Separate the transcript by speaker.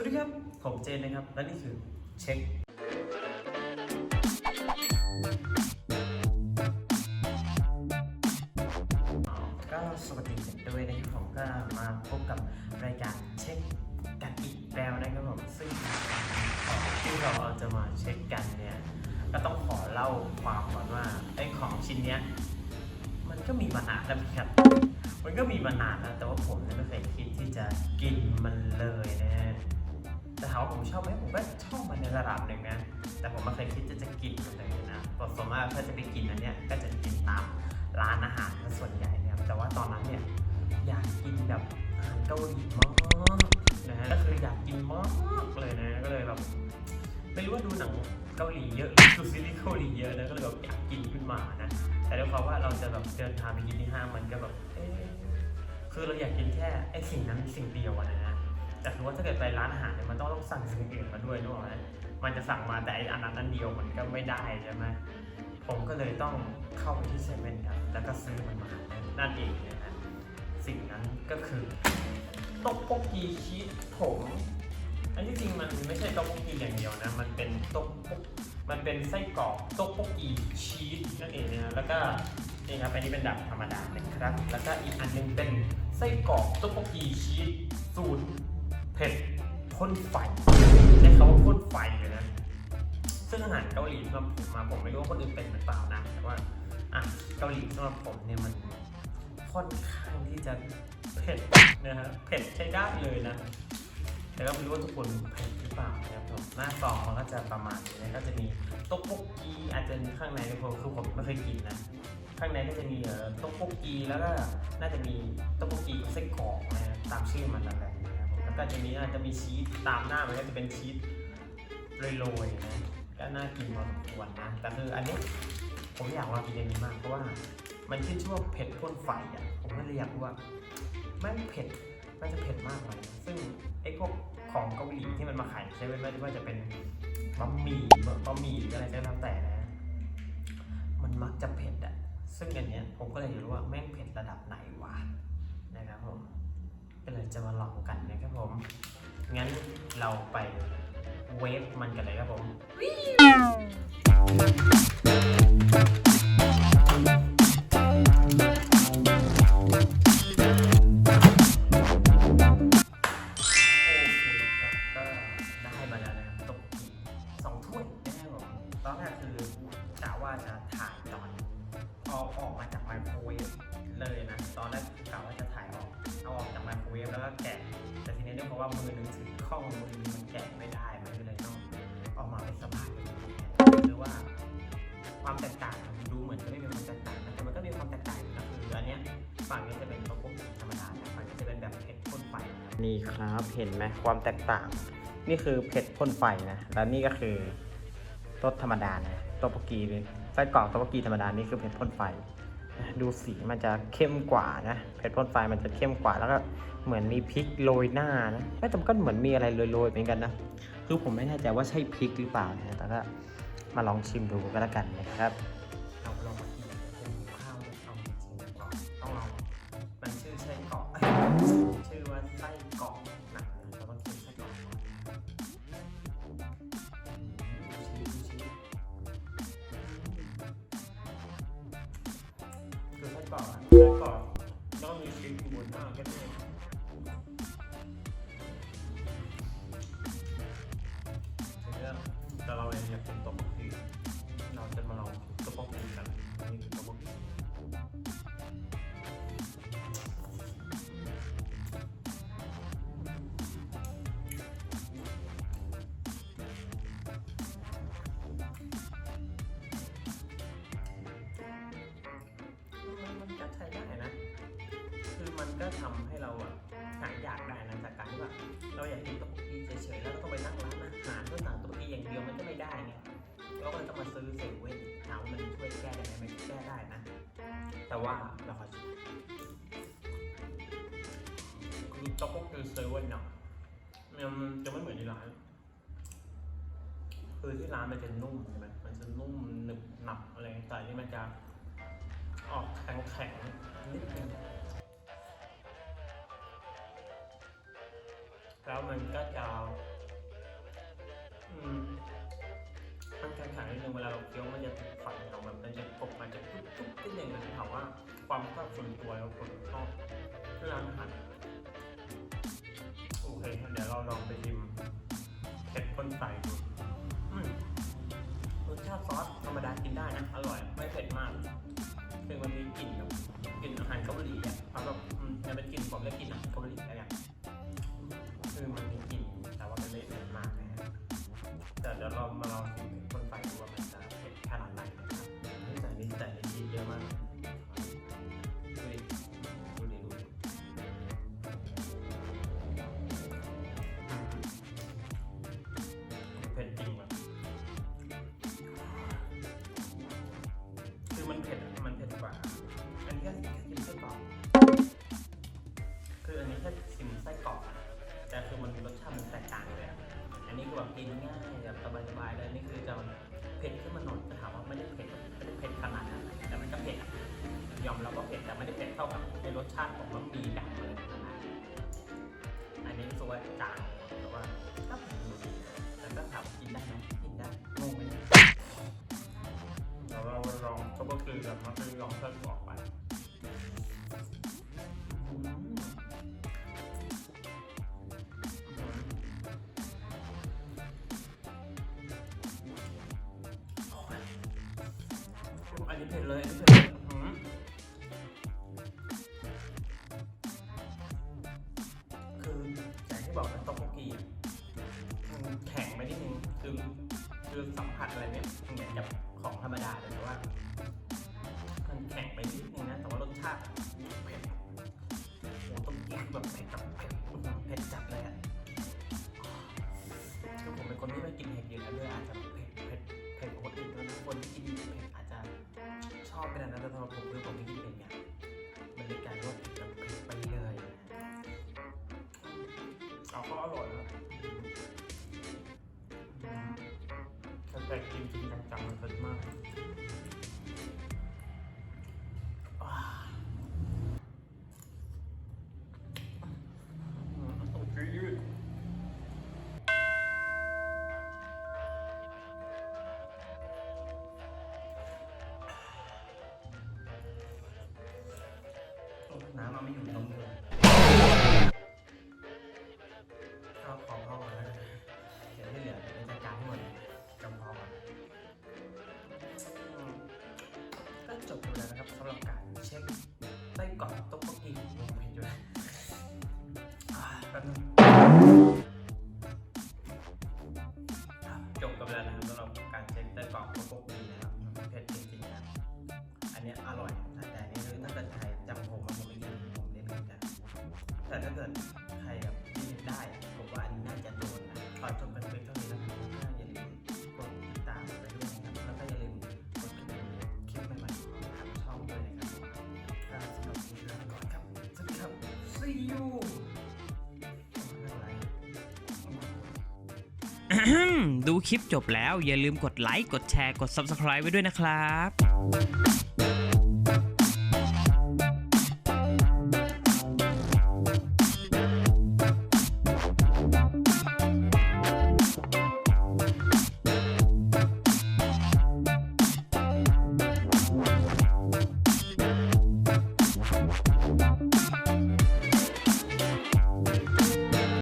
Speaker 1: วัสดีครับ ผมเจนนะครับ และนี่คือเช็ค ก็สวัสดีด้วยนะครับผมก็มาพบกับรายการเช็คกันอีกแล้วนะครับผมซึ่งของที่เราจะมาเช็คกันเนี่ย ก็ต้องขอเล่าความก่อนว่าไอ้ของชิ้นเนี้ยมันก็มีมานานแล้วเหมือนกันมันก็มีมานานแล้วแต่ว่าผมเนี่ยไม่เคยคิดที่จะกินมันเลยนะฮะ แต่ถามว่าผมชอบไหมผมก็ชอบมันในระดับหนึ่งนะ แต่ผมไม่เคยคิดที่จะกินมันเลยนะเพราะส่วนมากถ้าจะไปกินอันเนี้ยก็จะกินตามร้านอาหารส่วนใหญ่นะครับแต่ว่าตอนนั้นเนี่ยอยากกินแบบอาหารเกาหลีมากนะฮะก็คืออยากกินมากเลยนะ ก็เลยแบบไม่รู้ว่าดูหนังเกาหลีเยอะดูซีรีส์เกาหลีเยอะนะก็เลยแบบอยากกินขึ้นมานะ แต่ด้วยความว่าเราจะแบบเดินทางไปกินที่ห้างมันก็แบบ เอ๊คือเราอยากกินแค่ไอ้สิ่งนั้นสิ่งเดียวอะนะฮะ แต่คือว่าถ้าเกิดไปร้านอาหารเนี่ยมันต้องต้องสั่งสิ่งอื่นมาด้วยนึกออกไหมมันจะสั่งมาแต่ไอ้อันนั้นอันเดียวมันก็ไม่ได้ใช่ไหมผมก็เลยต้องเข้าไปที่เซเว่นครับแล้วก็ซื้อมันมานั่นเองนะฮะสิ่งนั้นก็คือต๊อกโกกีชีสผม อันที่จริงมันไม่ใช่ต๊อกโกกีอย่างเดียวนะมันเป็นต๊อกโกมันเป็นไส้กรอกต๊อกโกกีชีสนั่นเองนะแล้วก็นี่ครับอันนี้เป็นแบบธรรมดานะครับ แล้วก็อีกอันหนึงเป็นไส้กรอกต๊อกโกกีชีสสูตร เผ็ดพ่นไฟใช้คำว่าพ่นไฟเลยนะซึ่งอาหารเกาหลีสำหรับผมมาผมไม่รู้ว่าคนอื่นเป็นหรือเปล่านะแต่ว่าอะเกาหลีสำหรับผมเนี่ยมันค่อนข้างที่จะเผ็ดนะฮะเผ็ดใช้ได้เลยนะแต่ก็ไม่รู้ว่าทุกคนเผ็ดหรือเปล่านะครับผมหน้าซองมันก็จะประมาณนี้นะก็จะมีต๊อกโกกีอาจจะมีข้างในก็คือคือผมไม่เคยกินนะข้างในก็จะมีเอ่อต๊อกโกกีแล้วก็น่าจะมีต๊อกโกกีไส้กรอกนะตามชื่อมันนั่นแหละ ก็จะมีอาจจะมีชีสตามหน้ามันก็จะเป็นชีสโรยๆนะก็น่ากินพอสมควรนะแต่คืออันนี้ผมอยากลองกินอันนี้มากเพราะว่ามันขึ้นชื่อว่าเผ็ดพ่นไฟอะผมก็เลยอยากรู้ว่าแม่งเผ็ดน่าจะเผ็ดมากเลยซึ่งไอ้พวกของเกาหลีที่มันมาขายในเซเว่นไม่ว่าจะเป็นบะหมี่บะหมี่หรืออะไรก็แล้วแต่นะ มันมักจะเผ็ดอะซึ่งอันเนี้ยผมก็เลยอยากรู้ว่าแม่งเผ็ดระดับไหนวะนะครับผม ก็เลยจะมาลองกันนะครับผม งั้นเราไปเวฟมันกันเลยครับผมโอเคครับก็ได้มาแล้วนะครับตกกี่สองถ้วยนะครับผมตอนแรกคือกะว่าจะถ่าย ราะว่ามือหนึ่งถือข้องมือหนึ่งมันแกะไม่ได้มันก็เลยต้องเอามาเป็นสะพายหรือว่าความแตกต่างดูเหมือนจะไม่มีความแตกต่างนะแต่มันก็มีความแตกต่างอยู่นะคืออันเนี้ยฝั่งนี้จะเป็นตัวปุ๊บธรรมดาแต่ฝั่งนี้จะเป็นแบบเผ็ดพ่นไฟนี่ครับเห็นไหมความแตกต่าง นี่คือเผ็ดพ่นไฟนะแล้วนี่ก็คือรสธรรมดานะตัวปกีเลยไส้กรอกตัวปกีธรรมดานี่คือเผ็ดพ่นไฟ ดูสีมันจะเข้มกว่านะเผ็ดพ่นไฟมันจะเข้มกว่าแล้วก็เหมือนมีพริกโรยหน้านะแต่จำก็เหมือนมีอะไรโรยๆเหมือนกันนะคือผมไม่แน่ใจว่าใช่พริกหรือเปล่านะแต่ก็มาลองชิมดูก็แล้วกันนะครับ ชีสอยู่บนหน้าแค่นี้เก็ทำให้เราอะหายอยากได้นะจากการที่แบบเราอยากกินต๊อกบกกีเฉยๆแล้วก็ต้องไปนั่งร้านอาหารเพื่อสั่งต๊อกบกกีอย่างเดียวมันก็ไม่ได้ไงเราก็เลยต้องมาซื้อเซเว่นถามว่ามันช่วยแก้ได้ไหมมันแก้ได้นะ แต่ว่าเราขอชิมคือต๊อกบกกีเซเว่นเนาะมันจะไม่เหมือนที่ร้านคือที่ร้านมันจะนุ่มใช่ไหมมันจะนุ่มหนึบหนับอะไรแต่อันนี่มันจะออกแข็งๆนิดนึง แล้วมันก็จะอืมมันแข็งๆนิดนึงเวลาเราเคี้ยวมันจะฝันของมันมันจะกบมันจะทุบๆนิดนึงแต่ถามว่าความชอบส่วนตัวแล้วคนชอบร้านอาหารโอเคเดี๋ยวเราลองไปชิมเผ็ดข้นใสดูอืมรสชาติซอสธรรมดากินได้นะ อร่อยไม่เผ็ดมากคือมันมีกลิ่นแบบกลิ่นอาหารเกาหลีอะเอาแบบมจะเป็นกลิ่นผมเรียกกลิ่นอาหารเกาหลีอะไรอย่าง แต่ แบบกินง่ายแบบสบายๆเลยนี่คือจะเผ็ดขึ้นมาหน่อยแต่ถามว่าไม่ได้เผ็ดไม่ได้เผ็ดขนาดนั้นแต่มันก็เผ็ดยอมรับว่าเผ็ดแต่ไม่ได้เผ็ดเท่ากับในรสชาติของบะหมี่ดำอะไรขนาดอันนี้รู้สึกว่าจางแต่ว่าก็เผ็ดอยู่ดีแต่ก็ถามกินได้ไหมกินได้งงไหมเนี่ยเดี๋ยวเราลองก็คือแบบมันคือลองเพิ่มออกไป นี้เผ็ดเลยอันนี้เผ็ดเลยอืมคืออย่างที่บอกนะต๊อกโบกีมันแข็งไปนิดนึงคือคือสัมผัสอะไรเนี่ยมันเหมือนกับของธรรมดาเลยแต่ว่า มันแข็งไปนิดนึงนะแต่ว่ารสชาติเผ็ดโอ้ต้องกินแบบเผ็ดแบบเผ็ดอื้อหือเผ็ดจัดเลยอะคือผมเป็นคนที่ไม่กินเผ็ดอยู่แล้วด้วยอาจจะเผ็ดเผ็ดเผ็ดกว่าคนอื่นด้วยนะคนที่กินเผ็ด อาจจะชอบเป็นอันนั้นแต่สำหรับผมคือผมไม่กินเผ็ดเนี่ยมันเลยกลายเป็นว่าเผ็ดแบบเผ็ดไปเลยเอาก็อร่อยนะอืมแต่แต่กินจริงจังๆมันเผ็ดมาก ไม่อยู่ตรงนี้เลยข้าวของเข้ามาแล้วกันเดี๋ยวที่เหลือเดี๋ยวจัดการให้หมดจำพอก่อนอืมก็จบแล้วนะครับสำหรับการเช็ค แต่ถ้าเกิดใครแบบกินได้ผมว่าอันนี้น่าจะโดนนะขอจบกันเพียงเท่านี้นะครับถ้าอย่าลืมกดติดตามไปด้วยนะครับแล้วก็อย่าลืมกดกระดิ่งคลิปใหม่ๆของทางช่องด้วยนะครับก็สำหรับวันนี้ลาไปก่อนครับสวัสดีครับ see you
Speaker 2: ดูคลิปจบแล้วอย่าลืมกดไลค์กดแชร์กด Subscribe ไว้ด้วยนะครับ